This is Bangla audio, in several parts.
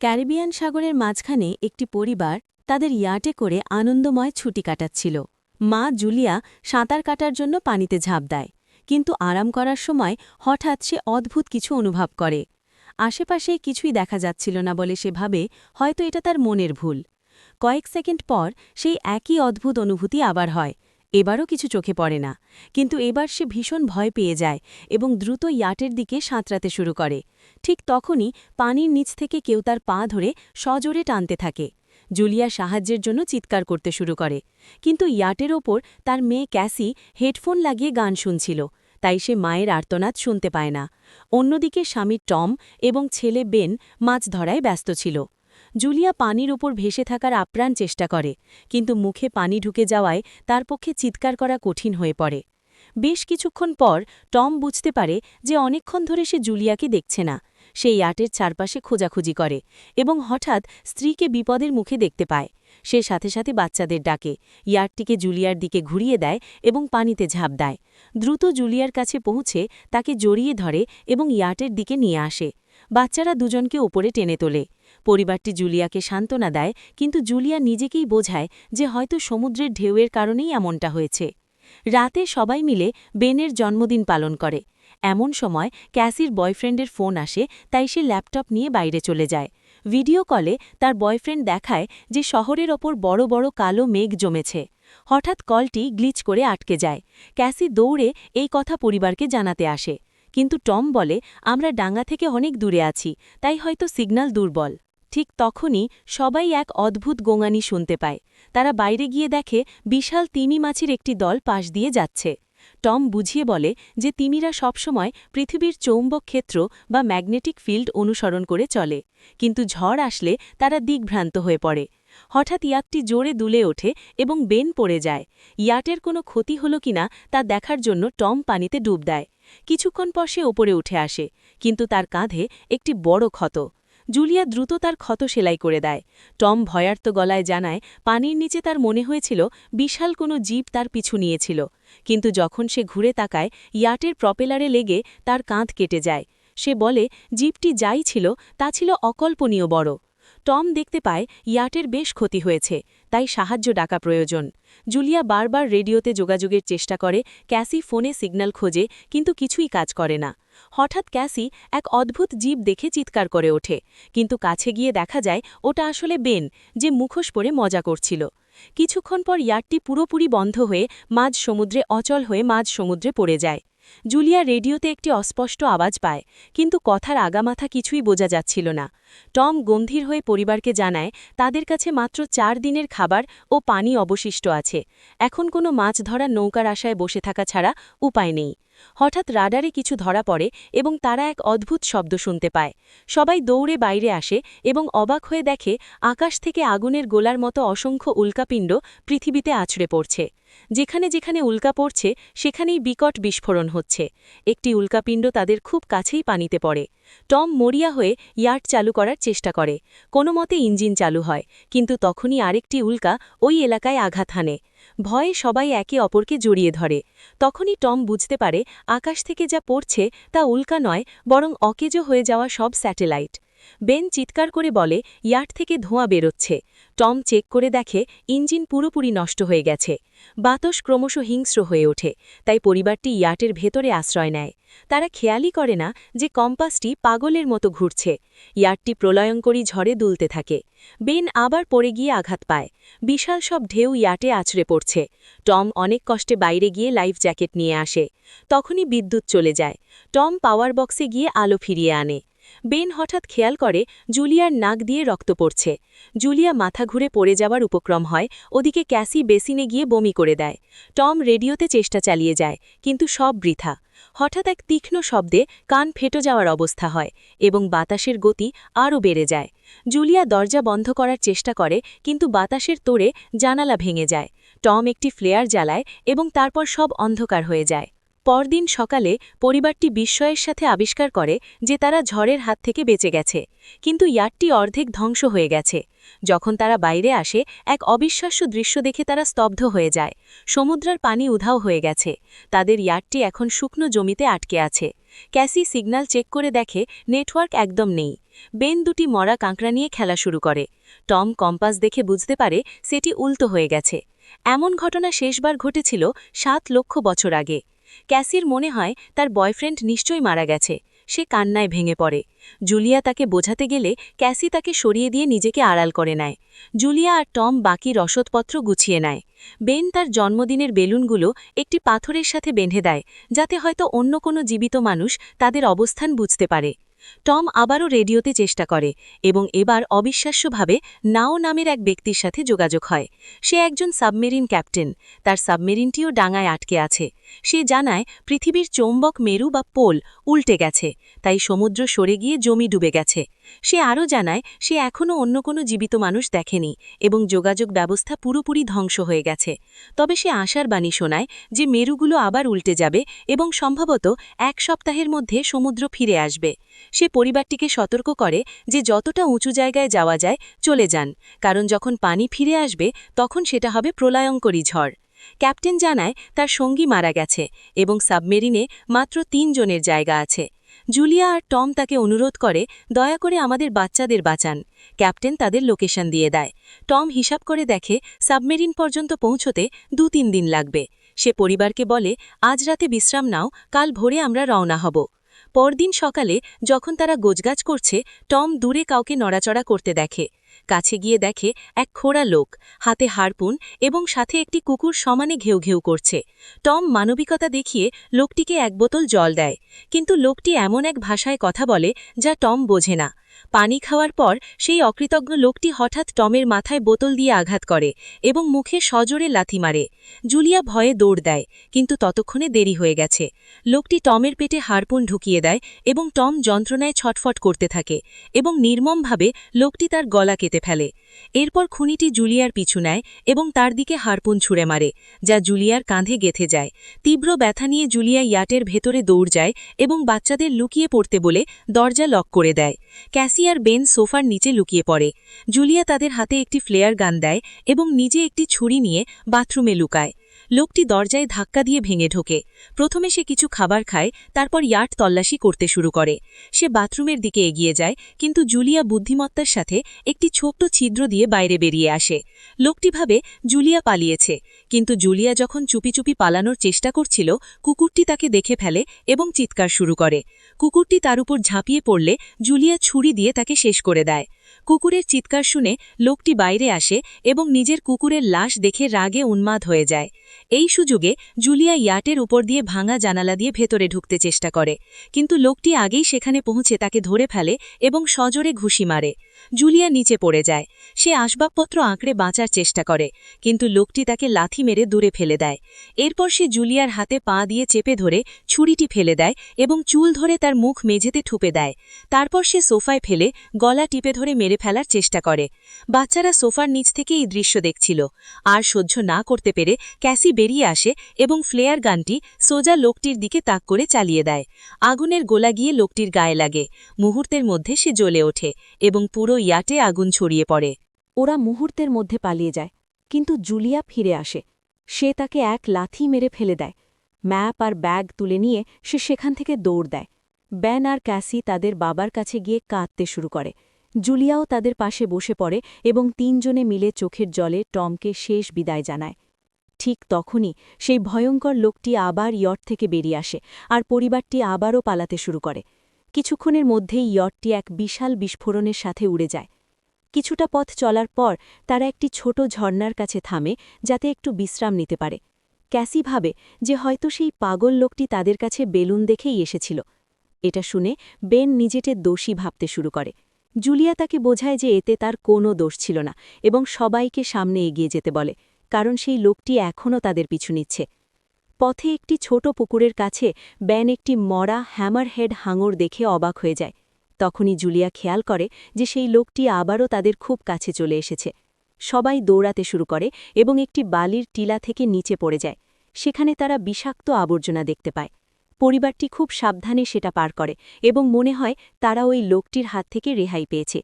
ক্যারিবিয়ান সাগরের মাঝখানে একটি পরিবার তাদের ইয়াটে করে আনন্দময় ছুটি কাটাচ্ছিল। মা জুলিয়া সাঁতার কাটার জন্য পানিতে ঝাঁপ দেয়, কিন্তু আরাম করার সময় হঠাৎ সে অদ্ভুত কিছু অনুভব করে। আশেপাশে কিছুই দেখা যাচ্ছিল না বলে সে ভাবে হয়তো এটা তার মনের ভুল। কয়েক সেকেন্ড পর সেই একই অদ্ভুত অনুভূতি আবার হয়। এবারও কিছু চোখে পড়ে না। কিন্তু এবার সে ভীষণ ভয় পেয়ে যায় এবং দ্রুত ইয়াটের দিকে সাঁতরাতে শুরু করে। ঠিক তখনই পানির নিচ থেকে কেউ তার পা ধরে সজোরে টানতে থাকে। জুলিয়া সাহায্যের জন্য চিৎকার করতে শুরু করে। কিন্তু ইয়াটের ওপর তার মেয়ে ক্যাসি হেডফোন লাগিয়ে গান শুনছিল, তাই সে মায়ের আর্তনাদ শুনতে পায় না। অন্যদিকে স্বামী টম এবং ছেলে বেন মাছ ধরায় ব্যস্ত ছিল। জুলিয়া পানির ওপর ভেসে থাকার আপ্রাণ চেষ্টা করে, কিন্তু মুখে পানি ঢুকে যাওয়ায় তার পক্ষে চিৎকার করা কঠিন হয়ে পড়ে। বেশ কিছুক্ষণ পর টম বুঝতে পারে যে অনেকক্ষণ ধরে সে জুলিয়াকে দেখছে না। সেই ইয়াটের চারপাশে খোঁজাখুঁজি করে এবং হঠাৎ স্ত্রীকে বিপদের মুখে দেখতে পায়। সে সাথে সাথে বাচ্চাদের ডাকে ইয়ারটিকে জুলিয়ার দিকে ঘুরিয়ে দেয় এবং পানিতে ঝাঁপ দেয়। দ্রুত জুলিয়ার কাছে পৌঁছে তাকে জড়িয়ে ধরে এবং ইয়াটের দিকে নিয়ে আসে। বাচ্চারা দুজনকে ওপরে টেনে তোলে। পরিবারটি জুলিয়াকে সান্ত্বনা দেয়, কিন্তু জুলিয়া নিজেকেই বোঝায় যে হয়তো সমুদ্রের ঢেউয়ের কারণেই এমনটা হয়েছে। রাতে সবাই মিলে বেনের জন্মদিন পালন করে। এমন সময় ক্যাসির বয়ফ্রেন্ডের ফোন আসে, তাই সে ল্যাপটপ নিয়ে বাইরে চলে যায়। ভিডিও কলে তার বয়ফ্রেন্ড দেখায় যে শহরের ওপর বড় বড় কালো মেঘ জমেছে। হঠাৎ কলটি গ্লিচ করে আটকে যায়। ক্যাসি দৌড়ে এই কথা পরিবারকে জানাতে আসে। কিন্তু টম বলে, আমরা ডাঙ্গা থেকে অনেক দূরে আছি, তাই হয়তো সিগন্যাল দুর্বল। ঠিক তখনই সবাই এক অদ্ভুত গোঙানি শুনতে পায়। তারা বাইরে গিয়ে দেখে বিশাল তিমি মাছির একটি দল পাশ দিয়ে যাচ্ছে। টম বুঝিয়ে বলে যে তিমিরা সবসময় পৃথিবীর চৌম্বক ক্ষেত্র বা ম্যাগনেটিক ফিল্ড অনুসরণ করে চলে, কিন্তু ঝড় আসলে তারা দিগ্ভ্রান্ত হয়ে পড়ে। হঠাৎ ইয়াকটি জোরে দুলে ওঠে এবং বেন পড়ে যায়। ইয়াটের কোনো ক্ষতি হল কিনা তা দেখার জন্য টম পানিতে ডুব দেয়। কিছুক্ষণ পর সে ওপরে উঠে আসে, কিন্তু তার কাঁধে একটি বড় ক্ষত। জুলিয়া দ্রুত তার ক্ষত সেলাই করে দেয়। টম ভয়ার্ত গলায় জানায়, পানির নিচে তার মনে হয়েছিল বিশাল কোনো জীব তার পিছু নিয়েছিল। কিন্তু যখন সে ঘুরে তাকায়, ইয়াটের প্রপেলারে লেগে তার কাঁধ কেটে যায়। সে বলে, জীবটি যাই ছিল, তা ছিল অকল্পনীয় বড় টম দেখতে পায়, ইয়াটের বেশ ক্ষতি হয়েছে, তাই সাহায্য ডাকা প্রয়োজন। জুলিয়া বারবার রেডিওতে যোগাযোগের চেষ্টা করে, ক্যাসি ফোনে সিগন্যাল খোঁজে, কিন্তু কিছুই কাজ করে না। হঠাৎ ক্যাসি এক অদ্ভুত জীব দেখে চিৎকার করে ওঠে। কিন্তু কাছে গিয়ে দেখা যায়, ওটা আসলে বেন, যে মুখোশ পরে মজা করছিল। কিছুক্ষণ পর ইয়ারটি পুরোপুরি বন্ধ হয়ে মাঝ সমুদ্রে অচল হয়ে মাঝ সমুদ্রে পড়ে যায়। জুলিয়া রেডিওতে একটি অস্পষ্ট আওয়াজ পায়, কিন্তু কথার আগামাথা কিছুই বোঝা যাচ্ছিল না। টম গম্ভীর হয়ে পরিবারকে জানায়, তাদের কাছে মাত্র চার দিনের খাবার ও পানি অবশিষ্ট আছে। এখন কোনো মাছ ধরার নৌকার আশায় বসে থাকা ছাড়া উপায় নেই। হঠাৎ রাডারে কিছু ধরা পড়ে এবং তারা এক অদ্ভুত শব্দ শুনতে পায়। সবাই দৌড়ে বাইরে আসে এবং অবাক হয়ে দেখে আকাশ থেকে আগুনের গোলার মতো অসংখ্য উল্কাপিণ্ড পৃথিবীতে আছড়ে পড়ছে। যেখানে যেখানে উল্কা পড়ছে, সেখানেই বিকট বিস্ফোরণ হচ্ছে। একটি উল্কাপিণ্ড তাদের খুব কাছেই পানিতে পড়ে। টম মরিয়া হয়ে ইয়ার্ড চালু করার চেষ্টা করে। কোনো মতে ইঞ্জিন চালু হয়, কিন্তু তখনই আরেকটি উল্কা ওই এলাকায় আঘাত হানে। ভয়ে সবাই একে অপরকে জড়িয়ে ধরে। তখনই টম বুঝতে পারে, আকাশ থেকে যা পড়ছে তা উল্কা নয়, বরং অকেজো হয়ে যাওয়া সব স্যাটেলাইট। বেন চিৎকার করে বলে, ইয়ার্ড থেকে ধোঁয়া বেরোচ্ছে। টম চেক করে দেখে, ইঞ্জিন পুরোপুরি নষ্ট হয়ে গেছে। বাতস ক্রমশ হিংস্র হয়ে ওঠে, তাই পরিবারটি ইয়ার্টের ভেতরে আশ্রয় নেয়। তারা খেয়ালই করে না যে কম্পাসটি পাগলের মতো ঘুরছে। ইয়ার্টটি প্রলয়ঙ্করী ঝড়ে দুলতে থাকে। বেন আবার পড়ে গিয়ে আঘাত পায়। বিশাল সব ঢেউ ইয়াটে আছড়ে পড়ছে। টম অনেক কষ্টে বাইরে গিয়ে লাইফ জ্যাকেট নিয়ে আসে। তখনই বিদ্যুৎ চলে যায়। টম পাওয়ার বক্সে গিয়ে আলো ফিরিয়ে আনে। বেন হঠাৎ খেয়াল করে জুলিয়ার নাক দিয়ে রক্ত পড়ছে। জুলিয়া মাথা ঘুরে পড়ে যাওয়ার উপক্রম হয়, ওদিকে ক্যাসি বেসিনে গিয়ে বমি করে দেয়। টম রেডিওতে চেষ্টা চালিয়ে যায়, কিন্তু সব বৃথা। হঠাৎ এক তীক্ষ্ণ শব্দে কান ফেটো যাওয়ার অবস্থা হয় এবং বাতাসের গতি আরও বেড়ে যায়। জুলিয়া দরজা বন্ধ করার চেষ্টা করে, কিন্তু বাতাসের তোড়ে জানালা ভেঙে যায়। টম একটি ফ্লেয়ার জ্বালায় এবং তারপর সব অন্ধকার হয়ে যায়। পরদিন সকালে পরিবারটি বিস্ময়ের সাথে আবিষ্কার করে যে তারা ঝড়ের হাত থেকে বেঁচে গেছে। কিন্তু ইয়াটটি অর্ধেক ধ্বংস হয়ে গেছে। যখন তারা বাইরে আসে, এক অবিশ্বাস্য দৃশ্য দেখে তারা স্তব্ধ হয়ে যায়। সমুদ্রের পানি উধাও হয়ে গেছে। তাদের ইয়াটটি এখন শুকনো জমিতে আটকে আছে। ক্যাসি সিগন্যাল চেক করে দেখে, নেটওয়ার্ক একদম নেই। বেন দুটি মরা কাঁকড়া নিয়ে খেলা শুরু করে। টম কম্পাস দেখে বুঝতে পারে সেটি উল্টো হয়ে গেছে। এমন ঘটনা শেষবার ঘটেছিল সাত লক্ষ বছর আগে। ক্যাসির মনে হয় তার বয়ফ্রেন্ড নিশ্চয়ই মারা গেছে। সে কান্নায় ভেঙে পড়ে। জুলিয়া তাকে বোঝাতে গেলে ক্যাসি তাকে সরিয়ে দিয়ে নিজেকে আড়াল করে নেয়। জুলিয়া আর টম বাকি রসদপত্র গুছিয়ে নেয়। বেন তার জন্মদিনের বেলুনগুলো একটি পাথরের সাথে বেঁধে দেয়, যাতে হয়তো অন্য কোনো জীবিত মানুষ তাদের অবস্থান বুঝতে পারে। টম আবারও রেডিওতে চেষ্টা করে এবং এবার অবিশ্বাস্যভাবে নাও নামের এক ব্যক্তির সাথে যোগাযোগ হয়। সে একজন সাবমেরিন ক্যাপ্টেন, তার সাবমেরিনটিও ডাঙায় আটকে আছে। সে জানায়, পৃথিবীর চৌম্বক মেরু বা পোল উল্টে গেছে, তাই সমুদ্র সরে গিয়ে জমি ডুবে গেছে। সে আরও জানায়, সে এখনও অন্য কোনো জীবিত মানুষ দেখেনি এবং যোগাযোগ ব্যবস্থা পুরোপুরি ধ্বংস হয়ে গেছে। তবে সে আশার বাণী শোনায় যে মেরুগুলো আবার উল্টে যাবে এবং সম্ভবত এক সপ্তাহের মধ্যে সমুদ্র ফিরে আসবে। সে পরিবারটিকে সতর্ক করে যে যতটা উঁচু জায়গায় যাওয়া যায় চলে যান, কারণ যখন পানি ফিরে আসবে তখন সেটা হবে প্রলয়ঙ্করী ঝড়। ক্যাপ্টেন জানায়, তার সঙ্গী মারা গেছে এবং সাবমেরিনে মাত্র তিন জনের জায়গা আছে। জুলিয়া আর টম তাকে অনুরোধ করে, দয়া করে আমাদের বাচ্চাদের বাঁচান। ক্যাপ্টেন তাদের লোকেশন দিয়ে দেয়। টম হিসাব করে দেখে, সাবমেরিন পর্যন্ত পৌঁছতে দু তিন দিন লাগবে। সে পরিবারকে বলে, আজ রাতে বিশ্রাম নাও, কাল ভোরে আমরা রওনা হব। পরদিন সকালে, যখন তারা গোজগাছ করছে, টম দূরে কাউকে নড়াচড়া করতে দেখে। কাছে গিয়ে দেখে এক খোড়া লোক, হাতে হারপুন এবং সাথে একটি কুকুর সমানে ঘেউ ঘেউ করছে। টম মানবিকতা দেখিয়ে লোকটিকে এক বোতল জল দেয়, কিন্তু লোকটি এমন এক ভাষায় কথা বলে যা টম বোঝে না। পানি খাওয়ার পর সেই অকৃতজ্ঞ লোকটি হঠাৎ টমের মাথায় বোতল দিয়ে আঘাত করে এবং মুখে সজোরে লাথি মারে। জুলিয়া ভয়ে দৌড় দেয়, কিন্তু ততক্ষণে দেরি হয়ে গেছে। লোকটি টমের পেটে হারপুন ঢুকিয়ে দেয় এবং টম যন্ত্রণায় ছটফট করতে থাকে এবং নির্মমভাবে লোকটি তার গলা কেটে ফেলে। এরপর খুনিটি জুলিয়ার পিছু নেয় এবং তার দিকে হারপুন ছুঁড়ে মারে, যা জুলিয়ার কাঁধে গেথে যায়। তীব্র ব্যথা নিয়ে জুলিয়া ইয়াটের ভেতরে দৌড় যায় এবং বাচ্চাদের লুকিয়ে পড়তে বলে দরজা লক করে দেয়। ক্যাসি আর বেন সোফার নিচে লুকিয়ে পড়ে। জুলিয়া তাদের হাতে একটি ফ্লেয়ার গান দেয় এবং নিজে একটি ছুরি নিয়ে বাথরুমে লুকায়। লোকটি দরজায় ধাক্কা দিয়ে ভেঙে ঢোকে। প্রথমে সে কিছু খাবার খায়, তারপর ইয়ার্ট তল্লাশি করতে শুরু করে। সে বাথরুমের দিকে এগিয়ে যায়, কিন্তু জুলিয়া বুদ্ধিমত্তার সাথে একটি ছোট্ট ছিদ্র দিয়ে বাইরে বেরিয়ে আসে। লোকটি ভাবে, জুলিয়া পালিয়েছে। কিন্তু জুলিয়া যখন চুপি চুপি পালানোর চেষ্টা করছিল, কুকুরটি তাকে দেখে ফেলে এবং চিৎকার শুরু করে। কুকুরটি তার উপর ঝাঁপিয়ে পড়লে জুলিয়া ছুরি দিয়ে তাকে শেষ করে দেয়। কুকুরের চিৎকার শুনে লোকটি বাইরে আসে এবং নিজের কুকুরের লাশ দেখে রাগে উন্মাদ হয়ে যায়। এই সুযোগে জুলিয়া ইয়াটের উপর দিয়ে ভাঙা জানালা দিয়ে ভেতরে ঢুকতে চেষ্টা করে, কিন্তু লোকটি আগেই সেখানে পৌঁছে তাকে ধরে ফেলে এবং সজোরে ঘুষি মারে। জুলিয়া নিচে পড়ে যায়। সে আসবাবপত্র আঁকড়ে বাঁচার চেষ্টা করে, কিন্তু লোকটি তাকে লাথি মেরে দূরে ফেলে দেয়। এরপর সে জুলিয়ার হাতে পা দিয়ে চেপে ধরে ছুরিটি ফেলে দেয় এবং চুল ধরে তার মুখ মেঝেতে ঠুপে দেয়। তারপর সে সোফায় ফেলে গলা টিপে ধরে মেরে ফেলার চেষ্টা করে। বাচ্চারা সোফার নিচ থেকে এই দৃশ্য দেখছিল। আর সহ্য না করতে পেরে ক্যাসি বেরিয়ে আসে এবং ফ্লেয়ার গানটি সোজা লোকটির দিকে তাক করে চালিয়ে দেয়। আগুনের গোলা গিয়ে লোকটির গায়ে লাগে। মুহূর্তের মধ্যে সে জ্বলে ওঠে এবং পুরো ইয়াটে আগুন ছড়িয়ে পড়ে। ওরা মুহূর্তের মধ্যে পালিয়ে যায়, কিন্তু জুলিয়া ফিরে আসে। সে তাকে এক লাথি মেরে ফেলে দেয়। ম্যাপ আর ব্যাগ তুলে নিয়ে সে সেখান থেকে দৌড় দেয়। ব্যান আর ক্যাসি তাদের বাবার কাছে গিয়ে কাঁদতে শুরু করে। জুলিয়াও তাদের পাশে বসে পড়ে এবং তিনজনে মিলে চোখের জলে টমকে শেষ বিদায় জানায়। ঠিক তখনই সেই ভয়ঙ্কর লোকটি আবার ইয়ট থেকে বেরিয়ে আসে আর পরিবারটি আবারও পালাতে শুরু করে। কিছুক্ষণের মধ্যেই ইয়টটি এক বিশাল বিস্ফোরণের সাথে উড়ে যায়। কিছুটা পথ চলার পর তারা একটি ছোট ঝর্ণার কাছে থামে, যাতে একটু বিশ্রাম নিতে পারে। ক্যাসি ভাবে যে হয়তো সেই পাগল লোকটি তাদের কাছে বেলুন দেখেই এসেছিল। এটা শুনে বেন নিজেকে দোষী ভাবতে শুরু করে। জুলিয়া তাকে বোঝায় যে এতে তার কোনো দোষ ছিল না এবং সবাইকে সামনে এগিয়ে যেতে বলে, কারণ সেই লোকটি এখনও তাদের পিছু নিচ্ছে। পথে একটি ছোট পুকুরের কাছে ব্যান একটি মরা হ্যামারহেড হাঙর দেখে অবাক হয়ে যায়। তখনই জুলিয়া খেয়াল করে যে সেই লোকটি আবারও তাদের খুব কাছে চলে এসেছে। সবাই দৌড়াতে শুরু করে এবং একটি বালির টিলা থেকে নিচে পড়ে যায়। সেখানে তারা বিষাক্ত আবর্জনা দেখতে পায়। পরিবারটি খুব সাবধানে সেটা পার করে এবং মনে হয় তারা ওই লোকটির হাত থেকে রেহাই পেয়েছে।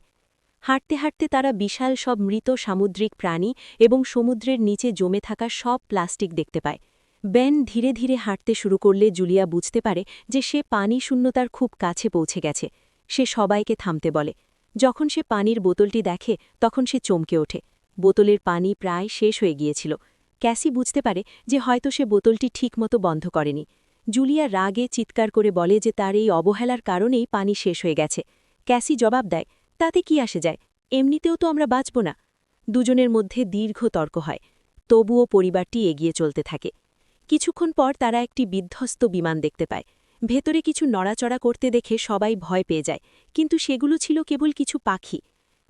হাঁটতে হাঁটতে তারা বিশাল সব মৃত সামুদ্রিক প্রাণী এবং সমুদ্রের নিচে জমে থাকা সব প্লাস্টিক দেখতে পায়। বেন ধীরে ধীরে হাঁটতে শুরু করলে জুলিয়া বুঝতে পারে যে সে পানি শূন্যতার খুব কাছে পৌঁছে গেছে। সে সবাইকে থামতে বলে। যখন সে পানির বোতলটি দেখে, তখন সে চমকে ওঠে। বোতলের পানি প্রায় শেষ হয়ে গিয়েছিল। ক্যাসি বুঝতে পারে যে হয়তো সে বোতলটি ঠিকমতো বন্ধ করেনি। জুলিয়া রাগে চিৎকার করে বলে যে তার এই অবহেলার কারণেই পানি শেষ হয়ে গেছে। ক্যাসি জবাব দেয়, তাতে কি আসে যায়? এমনিতেও তো আমরা বাঁচব না। দুজনের মধ্যে দীর্ঘ তর্ক হয়। তবুও পরিবারটি এগিয়ে চলতে থাকে। কিছুক্ষণ পর তারা একটি বিধ্বস্ত বিমান দেখতে পায়। ভেতরে কিছু নড়াচড়া করতে দেখে সবাই ভয় পেয়ে যায়, কিন্তু সেগুলো ছিল কেবল কিছু পাখি।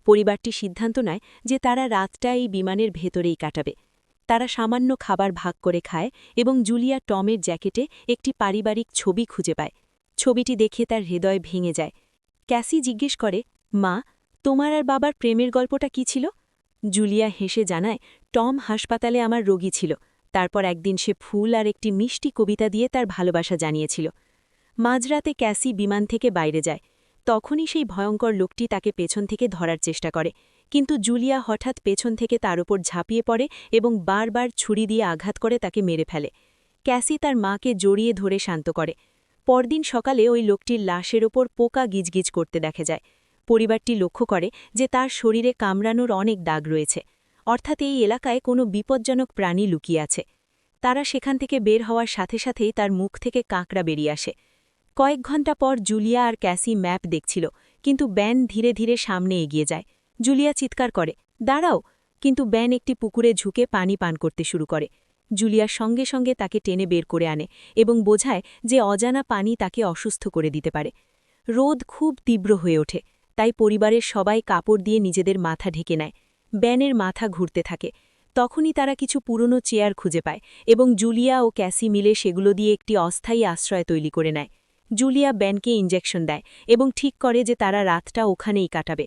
পরিবারটি সিদ্ধান্ত নেয় যে তারা রাতটা এই বিমানের ভেতরেই কাটাবে। তারা সামান্য খাবার ভাগ করে খায় এবং জুলিয়া টমের জ্যাকেটে একটি পারিবারিক ছবি খুঁজে পায়। ছবিটি দেখে তার হৃদয় ভেঙে যায়। ক্যাসি জিজ্ঞেস করে, মা, তোমার আর বাবার প্রেমের গল্পটা কি ছিল? জুলিয়া হেসে জানায়, টম হাসপাতালে আমার রোগী ছিল। তারপর একদিন সে ফুল আর একটি মিষ্টি কবিতা দিয়ে তার ভালোবাসা জানিয়েছিল। মাঝরাতে ক্যাসি বিমান থেকে বাইরে যায়। তখনই সেই ভয়ঙ্কর লোকটি তাকে পেছন থেকে ধরার চেষ্টা করে। কিন্তু জুলিয়া হঠাৎ পেছন থেকে তার ওপর ঝাঁপিয়ে পড়ে এবং বারবার ছুরি দিয়ে আঘাত করে তাকে মেরে ফেলে। ক্যাসি তার মাকে জড়িয়ে ধরে শান্ত করে। পরদিন সকালে ওই লোকটির লাশের ওপর পোকা গিজগিজ করতে দেখা যায়। পরিবারটি লক্ষ্য করে যে তার শরীরে কামড়ানোর অনেক দাগ রয়েছে। অর্থাৎ এই এলাকায় কোনো বিপজ্জনক প্রাণী লুকিয়ে আছে। তারা সেখান থেকে বের হওয়ার সাথে সাথেই তার মুখ থেকে কাঁকড়া বেরিয়ে আসে। কয়েক ঘণ্টা পর জুলিয়া আর ক্যাসি ম্যাপ দেখছিল, কিন্তু ব্যান ধীরে ধীরে সামনে এগিয়ে যায়। জুলিয়া চিৎকার করে, দাঁড়াও! কিন্তু ব্যান একটি পুকুরে ঝুঁকে পানি পান করতে শুরু করে। জুলিয়ার সঙ্গে সঙ্গে তাকে টেনে বের করে আনে এবং বোঝায় যে অজানা পানি তাকে অসুস্থ করে দিতে পারে। রোদ খুব তীব্র হয়ে ওঠে, তাই পরিবারের সবাই কাপড় দিয়ে নিজেদের মাথা ঢেকে নেয়। ব্যানের মাথা ঘুরতে থাকে। তখনই তারা কিছু পুরনো চেয়ার খুঁজে পায় এবং জুলিয়া ও ক্যাসি মিলে সেগুলো দিয়ে একটি অস্থায়ী আশ্রয় তৈরি করে নেয়। জুলিয়া ব্যানকে ইঞ্জেকশন দেয় এবং ঠিক করে যে তারা রাতটা ওখানেই কাটাবে।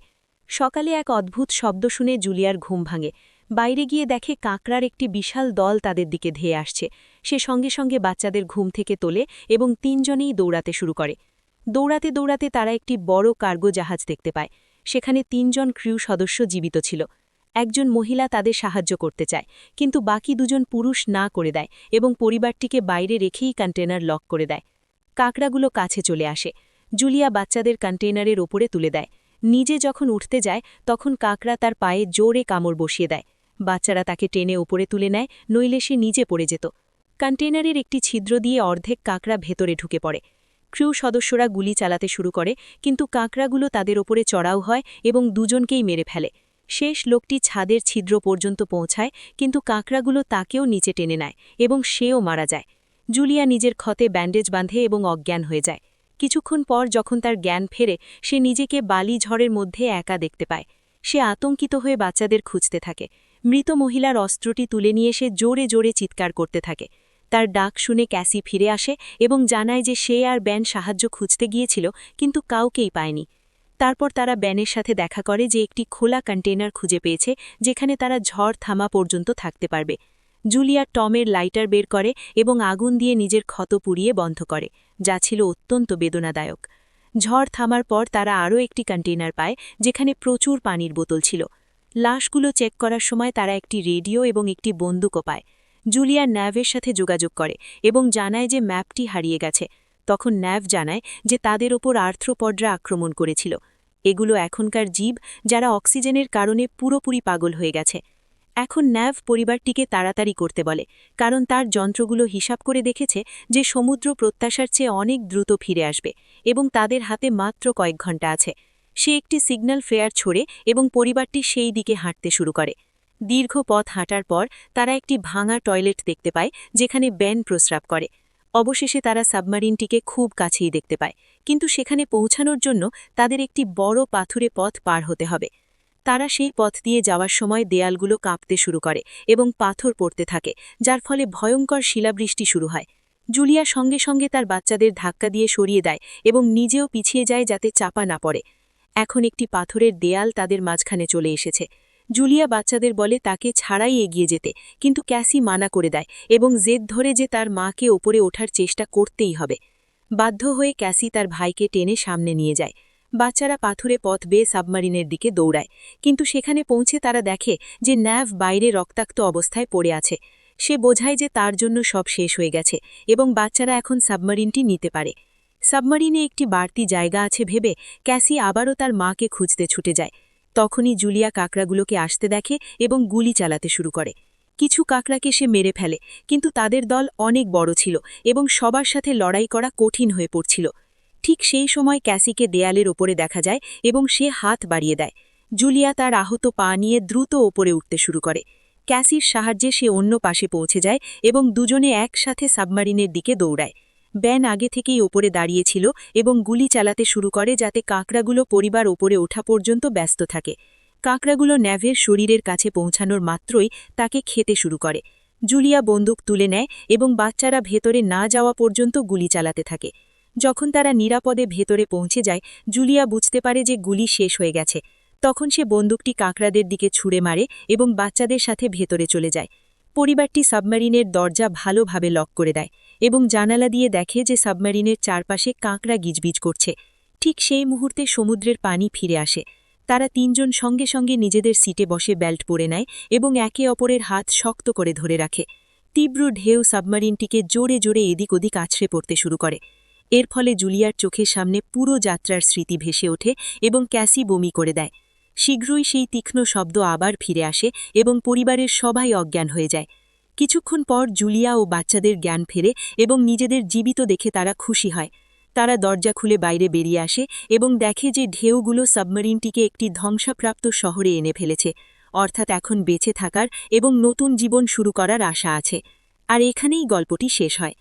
সকালে এক অদ্ভুত শব্দ শুনে জুলিয়ার ঘুম ভাঙে। বাইরে গিয়ে দেখে কাঁকড়ার একটি বিশাল দল তাদের দিকে ধেয়ে আসছে। সে সঙ্গে সঙ্গে বাচ্চাদের ঘুম থেকে তোলে এবং তিনজনেই দৌড়াতে শুরু করে। দৌড়াতে দৌড়াতে তারা একটি বড় কার্গো জাহাজ দেখতে পায়। সেখানে তিনজন ক্রিউ সদস্য জীবিত ছিল। একজন মহিলা তাদের সাহায্য করতে চায়, কিন্তু বাকি দুজন পুরুষ না করে দেয় এবং পরিবারটিকে বাইরে রেখেই কন্টেনার লক করে দেয়। কাকড়াগুলো কাছে চলে আসে। জুলিয়া বাচ্চাদের কন্টেনারের ওপরে তুলে দেয়। নিজে যখন উঠতে যায়, তখন কাকড়া তার পায়ে জোরে কামড় বসিয়ে দেয়। বাচ্চারা তাকে টেনে ওপরে তুলে নেয়, নইলে সে নিজে পড়ে যেত। কন্টেনারের একটি ছিদ্র দিয়ে অর্ধেক কাকড়া ভেতরে ঢুকে পড়ে। ক্রিউ সদস্যরা গুলি চালাতে শুরু করে, কিন্তু কাঁকড়াগুলো তাদের ওপরে চড়াও হয় এবং দুজনকেই মেরে ফেলে। শেষ লোকটি ছাদের ছিদ্র পর্যন্ত পৌঁছায়, কিন্তু কাঁকড়াগুলো তাকেও নিচে টেনে নেয় এবং সেও মারা যায়। জুলিয়া নিজের ক্ষতে ব্যান্ডেজ বাঁধে এবং অজ্ঞান হয়ে যায়। কিছুক্ষণ পর যখন তার জ্ঞান ফেরে, সে নিজেকে বালি ঝড়ের মধ্যে একা দেখতে পায়। সে আতঙ্কিত হয়ে বাচ্চাদের খুঁজতে থাকে। মৃত মহিলার অস্ত্রটি তুলে নিয়ে সে জোরে জোরে চিৎকার করতে থাকে। তার ডাক শুনে ক্যাসি ফিরে আসে এবং জানায় যে সে আর ব্যান সাহায্য খুঁজতে গিয়েছিল, কিন্তু কাউকেই পায়নি। তারপর তারা ব্যানের সাথে দেখা করে যে একটি খোলা কন্টেনার খুঁজে পেয়েছে, যেখানে তারা ঝড় থামা পর্যন্ত থাকতে পারবে। জুলিয়া টমের লাইটার বের করে এবং আগুন দিয়ে নিজের ক্ষত পুড়িয়ে বন্ধ করে, যা ছিল অত্যন্ত বেদনাদায়ক। ঝড় থামার পর তারা আরও একটি কন্টেনার পায়, যেখানে প্রচুর পানির বোতল ছিল। লাশগুলো চেক করার সময় তারা একটি রেডিও এবং একটি বন্দুকও পায়। জুলিয়া ন্যাভের সাথে যোগাযোগ করে এবং জানায় যে ম্যাপটি হারিয়ে গেছে। তখন ন্যাভ জানায় যে তাদের ওপর আর্থ্রোপডরা আক্রমণ করেছিল। এগুলো এখনকার জীব যারা অক্সিজেনের কারণে পুরোপুরি পাগল হয়ে গেছে। এখন ন্যাভ পরিবারটিকে তাড়াতাড়ি করতে বলে, কারণ তার যন্ত্রগুলো হিসাব করে দেখেছে যে সমুদ্র প্রত্যাশার চেয়ে অনেক দ্রুত ফিরে আসবে এবং তাদের হাতে মাত্র কয়েক ঘণ্টা আছে। সে একটি সিগন্যাল ফেয়ার ছড়ে এবং পরিবারটি সেই দিকে হাঁটতে শুরু করে। দীর্ঘ পথ হাঁটার পর তারা একটি ভাঙা টয়লেট দেখতে পায়, যেখানে ব্যান প্রস্রাব করে। অবশেষে তারা সাবমারিনটিকে খুব কাছেই দেখতে পায়, কিন্তু সেখানে পৌঁছানোর জন্য তাদের একটি বড় পাথুরে পথ পার হতে হবে। তারা সেই পথ দিয়ে যাওয়ার সময় দেয়ালগুলো কাঁপতে শুরু করে এবং পাথর পড়তে থাকে, যার ফলে ভয়ঙ্কর শিলাবৃষ্টি শুরু হয়। জুলিয়া সঙ্গে সঙ্গে তার বাচ্চাদের ধাক্কা দিয়ে সরিয়ে দেয় এবং নিজেও পিছিয়ে যায় যাতে চাপা না পড়ে। এখন একটি পাথরের দেয়াল তাদের মাঝখানে চলে এসেছে। জুলিয়া বাচ্চাদের বলে তাকে ছাড়াই এগিয়ে যেতে, কিন্তু ক্যাসি মানা করে দেয় এবং জেদ ধরে যে তার মাকে ওপরে ওঠার চেষ্টা করতেই হবে। বাধ্য হয়ে ক্যাসি তার ভাইকে টেনে সামনে নিয়ে যায়। বাচ্চারা পাথুরে পথ বেয়ে সাবমারিনের দিকে দৌড়ায়, কিন্তু সেখানে পৌঁছে তারা দেখে যে ন্যাভ বাইরে রক্তাক্ত অবস্থায় পড়ে আছে। সে বোঝায় যে তার জন্য সব শেষ হয়ে গেছে এবং বাচ্চারা এখন সাবমারিনটি নিতে পারে। সাবমারিনে একটি বাড়তি জায়গা আছে ভেবে ক্যাসি আবারও তার মাকে খুঁজতে ছুটে যায়। তখনই জুলিয়া কাকড়াগুলোকে আসতে দেখে এবং গুলি চালাতে শুরু করে। কিছু কাকড়াকে সে মেরে ফেলে, কিন্তু তাদের দল অনেক বড় ছিল এবং সবার সাথে লড়াই করা কঠিন হয়ে পড়ছিল। ঠিক সেই সময় ক্যাসিকে দেয়ালের ওপরে দেখা যায় এবং সে হাত বাড়িয়ে দেয়। জুলিয়া তার আহত পা নিয়ে দ্রুত ওপরে উঠতে শুরু করে। ক্যাসির সাহায্যে সে অন্য পাশে পৌঁছে যায় এবং দুজনে একসাথে সাবমারিনের দিকে দৌড়ায়। ব্যান আগে থেকেই ওপরে দাঁড়িয়েছিল এবং গুলি চালাতে শুরু করে যাতে কাঁকড়াগুলো পরিবার ওপরে ওঠা পর্যন্ত ব্যস্ত থাকে। কাঁকড়াগুলো ন্যাভের শরীরের কাছে পৌঁছানোর মাত্রই তাকে খেতে শুরু করে। জুলিয়া বন্দুক তুলে নেয় এবং বাচ্চারা ভেতরে না যাওয়া পর্যন্ত গুলি চালাতে থাকে। যখন তারা নিরাপদে ভেতরে পৌঁছে যায়, জুলিয়া বুঝতে পারে যে গুলি শেষ হয়ে গেছে। তখন সে বন্দুকটি কাঁকড়াদের দিকে ছুঁড়ে মারে এবং বাচ্চাদের সাথে ভেতরে চলে যায়। পরিবারটি সাবমেরিনের দরজা ভালোভাবে লক করে দেয় এবং জানালা দিয়ে দেখে যে সাবমেরিনের চারপাশে কাঁকড়া গিজবিজ করছে। ঠিক সেই মুহূর্তে সমুদ্রের পানি ফিরে আসে। তারা তিনজন সঙ্গে সঙ্গে নিজেদের সিটে বসে বেল্ট পরে নেয় এবং একে অপরের হাত শক্ত করে ধরে রাখে। তীব্র ঢেউ সাবমারিনটিকে জোরে জোরে এদিক ওদিক আছড়ে পড়তে শুরু করে। এর ফলে জুলিয়ার চোখের সামনে পুরো যাত্রার স্মৃতি ভেসে ওঠে এবং ক্যাসি বমি করে দেয়। শীঘ্রই সেই তীক্ষ্ণ শব্দ আবার ফিরে আসে এবং পরিবারের সবাই অজ্ঞান হয়ে যায়। কিছুক্ষণ পর জুলিয়া ও বাচ্চাদের জ্ঞান ফেরে এবং নিজেদের জীবিত দেখে তারা খুশি হয়। তারা দরজা খুলে বাইরে বেরিয়ে আসে এবং দেখে যে ঢেউগুলো সাবমারিনটিকে একটি ধ্বংসাপ্রাপ্ত শহরে এনে ফেলেছে। অর্থাৎ এখন বেঁচে থাকার এবং নতুন জীবন শুরু করার আশা আছে। আর এখানেই গল্পটি শেষ হয়।